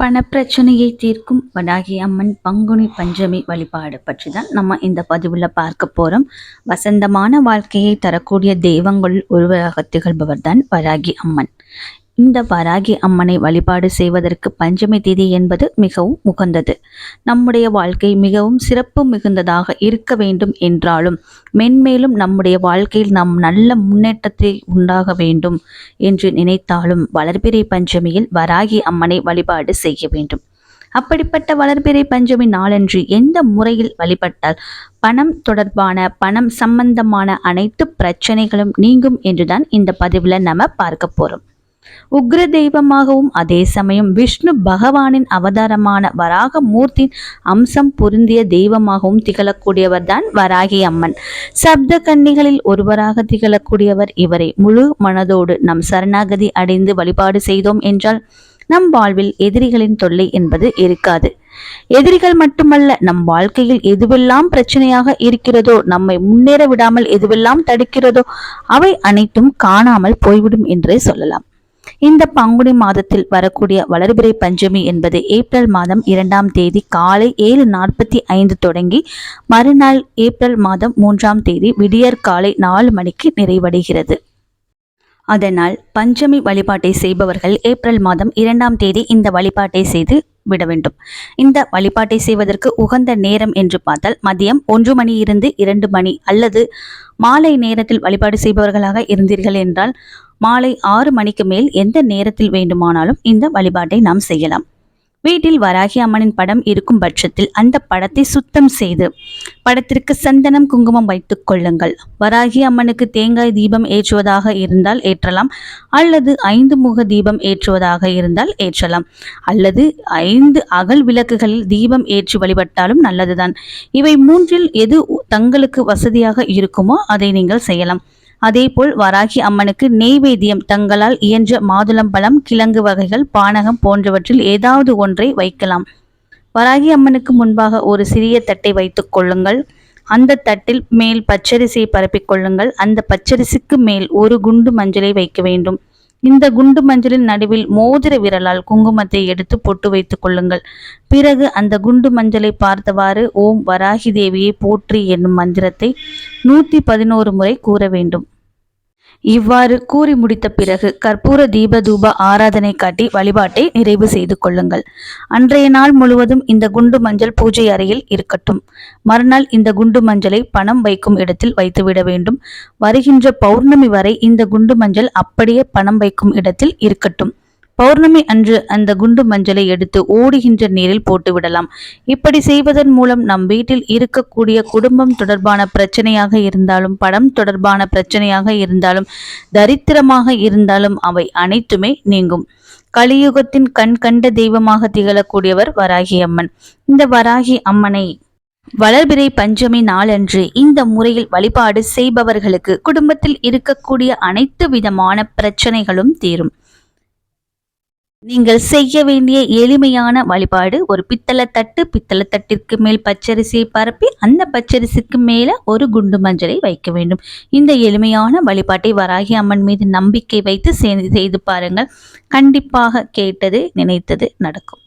பணப்பிரச்சனையை தீர்க்கும் வடாகி அம்மன் பங்குனி பஞ்சமி வழிபாடு பற்றி தான் நம்ம இந்த பதிவில் பார்க்க போகிறோம் வசந்தமான வாழ்க்கையை தரக்கூடிய தெய்வங்கள் ஒருவராக திகழ்பவர் தான் வராகி அம்மன். இந்த வராகி அம்மனை வழிபாடு செய்வதற்கு பஞ்சமி தேதி என்பது மிகவும் உகந்தது. நம்முடைய வாழ்க்கை மிகவும் சிறப்பு மிகுந்ததாக இருக்க வேண்டும் என்றாலும் மென்மேலும் நம்முடைய வாழ்க்கையில் நாம் நல்ல முன்னேற்றத்தை உண்டாக வேண்டும் என்று நினைத்தாலும் வளர்பிறை பஞ்சமியில் வராகி அம்மனை வழிபாடு செய்ய வேண்டும். அப்படிப்பட்ட வளர்பிறை பஞ்சமி நாளன்று எந்த முறையில் வழிபட்டால் பணம் தொடர்பான பணம் சம்பந்தமான அனைத்து பிரச்சனைகளும் நீங்கும் என்றுதான் இந்த பதிவில் நம்ம பார்க்க போகிறோம் உக்ர தெய்வமாகவும் அதே சமயம் விஷ்ணு பகவானின் அவதாரமான வராக மூர்த்தியின் அம்சம் பொருந்திய தெய்வமாகவும் திகழக்கூடியவர் தான் வராகி அம்மன். சப்த கன்னிகளில் ஒருவராக திகழக்கூடியவர் இவரை முழு மனதோடு நம் சரணாகதி அடைந்து வழிபாடு செய்தோம் என்றால் நம் வாழ்வில் எதிரிகளின் தொல்லை என்பது இருக்காது. எதிரிகள் மட்டுமல்ல நம் வாழ்க்கையில் எதுவெல்லாம் பிரச்சனையாக இருக்கிறதோ நம்மை முன்னேற விடாமல் எதுவெல்லாம் தடுக்கிறதோ அவை அனைத்தும் காணாமல் போய்விடும் என்றே சொல்லலாம். இந்த பங்குனி மாதத்தில் வரக்கூடிய வளர்பிறை பஞ்சமி என்பது ஏப்ரல் மாதம் இரண்டாம் தேதி காலை ஏழு நாற்பத்தி ஐந்து தொடங்கி மறுநாள் ஏப்ரல் மாதம் மூன்றாம் தேதி விடியற் காலை நாலு மணிக்கு நிறைவடைகிறது. அதனால் பஞ்சமி வழிபாட்டை செய்பவர்கள் ஏப்ரல் மாதம் இரண்டாம் தேதி இந்த வழிபாட்டை செய்து விட வேண்டும் இந்த வழிபாட்டை செய்வதற்கு உகந்த நேரம் என்று பார்த்தால் மதியம் ஒன்று மணி இருந்து இரண்டு மணி அல்லது மாலை நேரத்தில் வழிபாடு செய்பவர்களாக இருந்தீர்கள் என்றால் மாலை ஆறு மணிக்கு மேல் எந்த நேரத்தில் வேண்டுமானாலும் இந்த வழிபாட்டை நாம் செய்யலாம். வீட்டில் வராகி அம்மனின் படம் இருக்கும் பட்சத்தில் அந்த படத்தை சுத்தம் செய்து படத்திற்கு சந்தனம் குங்குமம் வைத்துக் கொள்ளுங்கள். வராகி அம்மனுக்கு தேங்காய் தீபம் ஏற்றுவதாக இருந்தால் ஏற்றலாம் அல்லது ஐந்து முக தீபம் ஏற்றுவதாக இருந்தால் ஏற்றலாம் அல்லது ஐந்து அகல் விளக்குகளில் தீபம் ஏற்றி வழிபட்டாலும் நல்லதுதான். இவை மூன்றில் எது தங்களுக்கு வசதியாக இருக்குமோ அதை நீங்கள் செய்யலாம். அதேபோல் வராகி அம்மனுக்கு நெய்வேத்தியம் தங்களால் இயன்ற மாதுளம்பழம் கிழங்கு வகைகள் பானகம் போன்றவற்றில் ஏதாவது ஒன்றை வைக்கலாம். வராகி அம்மனுக்கு முன்பாக ஒரு சிறிய தட்டை வைத்துக் கொள்ளுங்கள். அந்த தட்டில் மேல் பச்சரிசியை பரப்பிக் கொள்ளுங்கள். அந்த பச்சரிசிக்கு மேல் ஒரு குண்டு மஞ்சளை வைக்க வேண்டும். இந்த குண்டு மஞ்சளின் நடுவில் மோதிர விரலால் குங்குமத்தை எடுத்து பொட்டு வைத்துக் கொள்ளுங்கள். பிறகு அந்த குண்டு மஞ்சளை பார்த்தவாறு ஓம் வராகி தேவியை போற்றி என்னும் மந்திரத்தை நூற்றி பதினோரு முறை கூற வேண்டும். இவ்வாறு கூறி முடித்த பிறகு கற்பூர தீப தூப ஆராதனை காட்டி வழிபாட்டை நிறைவு செய்து கொள்ளுங்கள். அன்றைய நாள் முழுவதும் இந்த குண்டு மஞ்சள் பூஜை அறையில் இருக்கட்டும். மறுநாள் இந்த குண்டு மஞ்சளை பணம் வைக்கும் இடத்தில் வைத்துவிட வேண்டும். வருகின்ற பௌர்ணமி வரை இந்த குண்டு மஞ்சள் அப்படியே பணம் வைக்கும் இடத்தில் இருக்கட்டும். பௌர்ணமி அன்று அந்த குண்டு மஞ்சளை எடுத்து ஓடுகின்ற நீரில் போட்டுவிடலாம். இப்படி செய்வதன் மூலம் நம் வீட்டில் இருக்கக்கூடிய குடும்பம் தொடர்பான பிரச்சனையாக இருந்தாலும் படம் தொடர்பான பிரச்சனையாக இருந்தாலும் தரித்திரமாக இருந்தாலும் அவை அனைத்துமே நீங்கும். கலியுகத்தின் கண் கண்ட தெய்வமாக திகழக்கூடியவர் வராகி அம்மன். இந்த வராகி அம்மனை வளர்பிறை பஞ்சமி நாளன்று இந்த முறையில் வழிபாடு செய்பவர்களுக்கு குடும்பத்தில் இருக்கக்கூடிய அனைத்து விதமான பிரச்சனைகளும் தீரும். நீங்கள் செய்ய வேண்டிய எளிமையான வழிபாடு ஒரு பித்தளை தட்டு பித்தளை தட்டிற்கு மேல் பச்சரிசியை பரப்பி அந்த பச்சரிசிக்கு மேலே ஒரு குண்டு மஞ்சளை வைக்க வேண்டும். இந்த எளிமையான வழிபாட்டை வராகி அம்மன் மீது நம்பிக்கை வைத்து செய்து பாருங்கள். கண்டிப்பாக கேட்டது நினைத்தது நடக்கும்.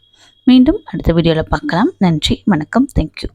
மீண்டும் அடுத்த வீடியோவில் பார்க்கலாம். நன்றி வணக்கம். தேங்க்யூ